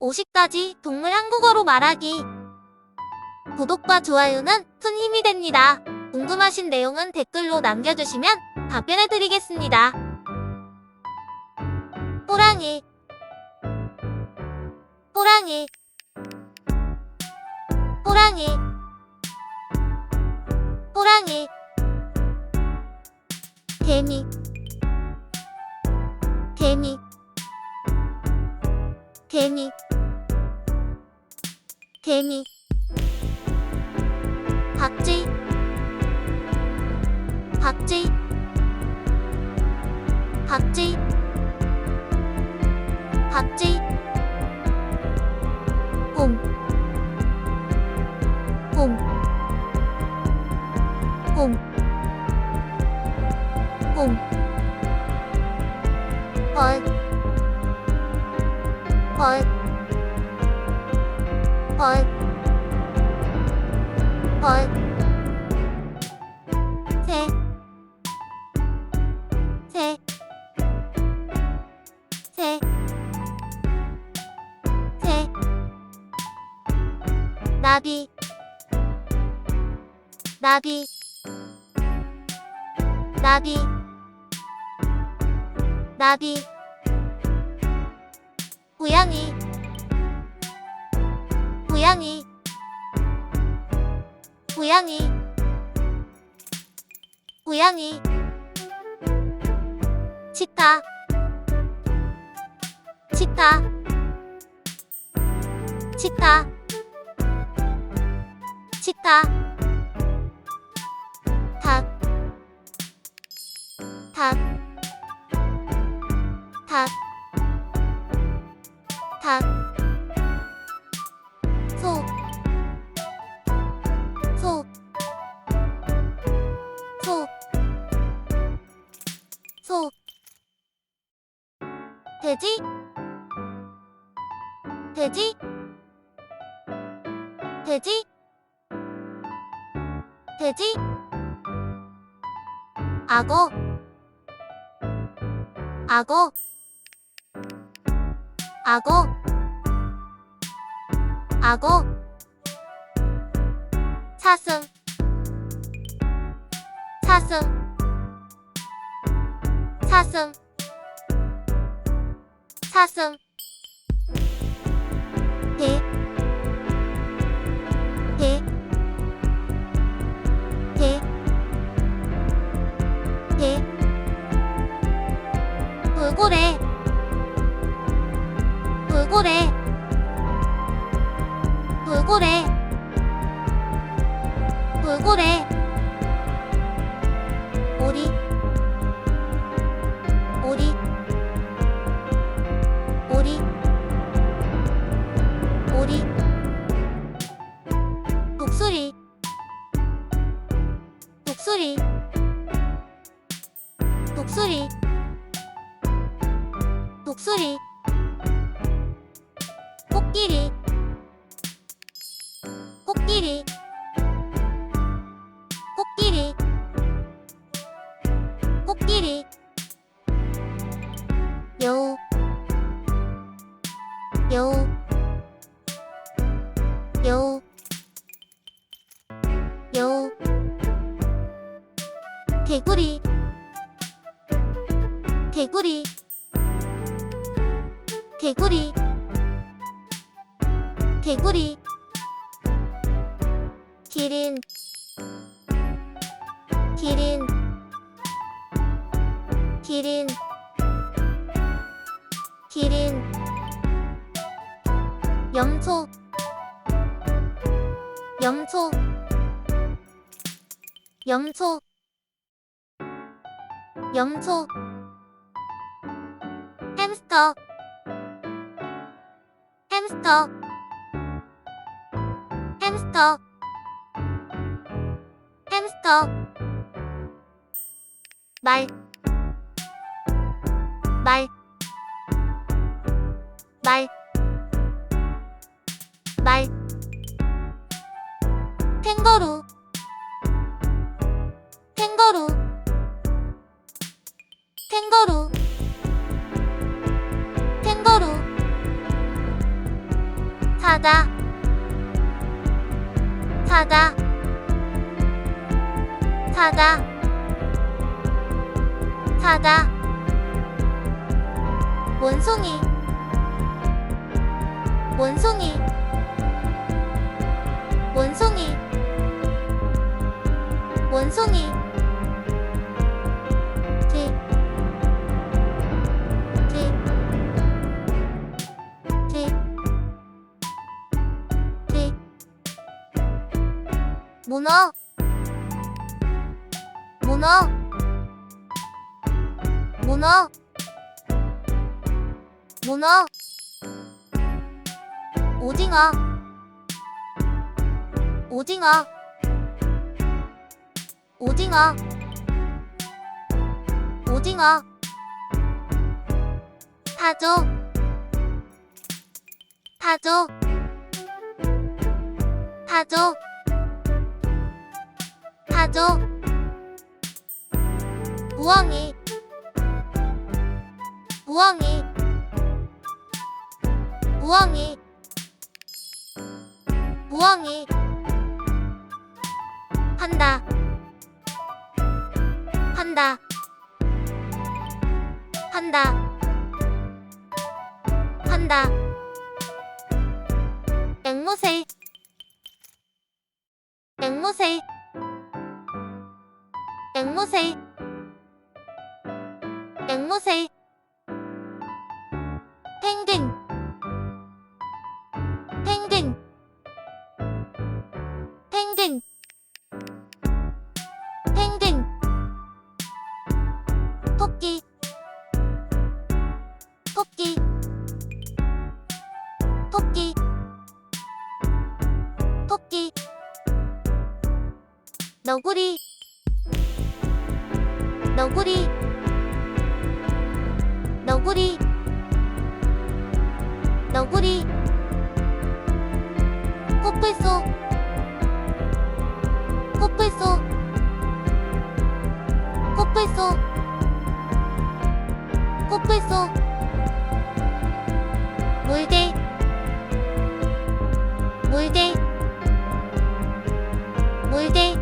50가지 동물 한국어로 말하기. 구독과 좋아요는 큰 힘이 됩니다. 궁금하신 내용은 댓글로 남겨주시면 답변해드리겠습니다. 호랑이. 호랑이. 호랑이. 호랑이. 개미. 개미. 개미 개미 박쥐. 박쥐. 박쥐. 박쥐. 곰, 곰, 곰, 곰, 벌, 벌, 벌, 벌, 새, 새, 새, 새, 나비, 나비, 나비, 나비, 고양이, 고양이, 고양이, 고양이, 치타, 치타, 치타, 치타, 닭, 닭, 닭, 돼지, 돼지, 돼지, 악어, 악어, 악어, 악어, 사슴, 사슴, 사슴, 사슴, 개, 개, 개, 개, 돌고래, 돌고래, 돌고래, 돌고래, 개구리, 개구리, 개구리, 개구리, 기린, 기린, 기린, 기린, 염소, 염소, 염소, 염소, 햄스터, 햄스터, 햄스터, 햄스터, 말, 말, 말, 말, 캥거루, 캥거루, 캥거루, 사자. 사자. 사자. 사자. 원숭이. 원숭이. 원숭이. 원숭이 문어, 문어, 문어, 문어, 오징어, 오징어, 오징어, 오징어, 타조, 타조, 타조, 타조, 부엉이, 부엉이, 부엉이, 부엉이, 한다, 한다, 한다, 한다, 앵무새, 앵무새, 앵무새, 앵무새, 펭귄, 펭귄, 펭귄, 펭귄, 토끼, 토끼, 토끼, 토끼, 너구리, 너구리, 너구리, 너구리, 코뿔소, 코뿔소, 코뿔소, 코뿔소, 물개, 물개, 물개,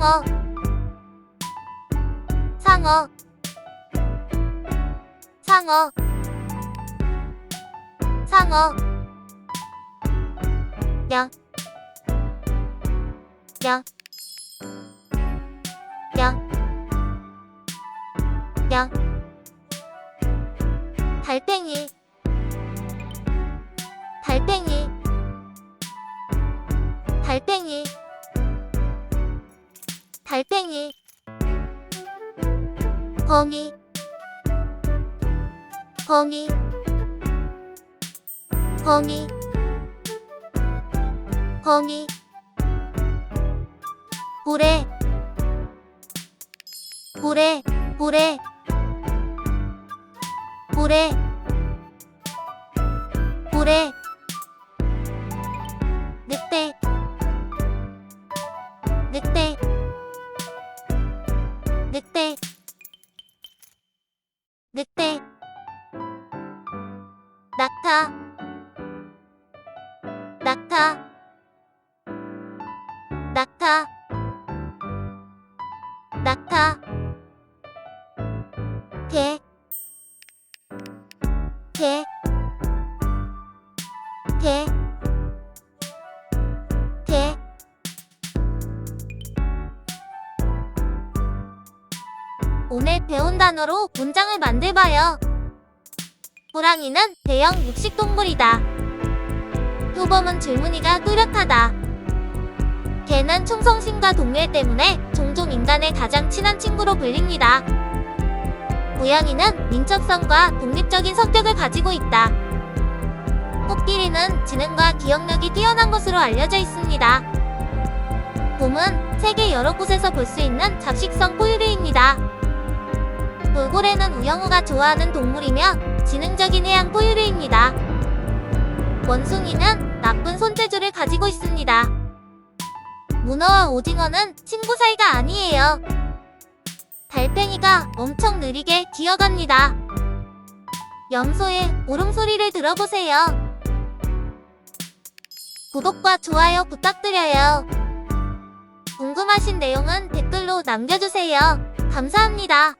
상어, 상어, 상어, 상어, 양, 양, 양, 양, 달팽이, 달팽이, 달팽이, 달팽이, 거미, 거미, 거미, 거미, 고래, 고래, 고래, 고래, 고래, 늑대, 늑대, 늑대, 오늘 배운 단어로 문장을 만들봐요. 호랑이는 대형 육식동물이다. 표범은 줄무늬가 뚜렷하다. 개는 충성심과 동일 때문에 종종 인간의 가장 친한 친구로 불립니다. 고양이는 민첩성과 독립적인 성격을 가지고 있다. 코끼리는 지능과 기억력이 뛰어난 것으로 알려져 있습니다. 곰은 세계 여러 곳에서 볼 수 있는 잡식성 포유류입니다. 돌고래는 우영우가 좋아하는 동물이며 지능적인 해양 포유류입니다. 원숭이는 나쁜 손재주를 가지고 있습니다. 문어와 오징어는 친구 사이가 아니에요. 달팽이가 엄청 느리게 기어갑니다. 염소의 울음소리를 들어보세요. 구독과 좋아요 부탁드려요. 궁금하신 내용은 댓글로 남겨주세요. 감사합니다.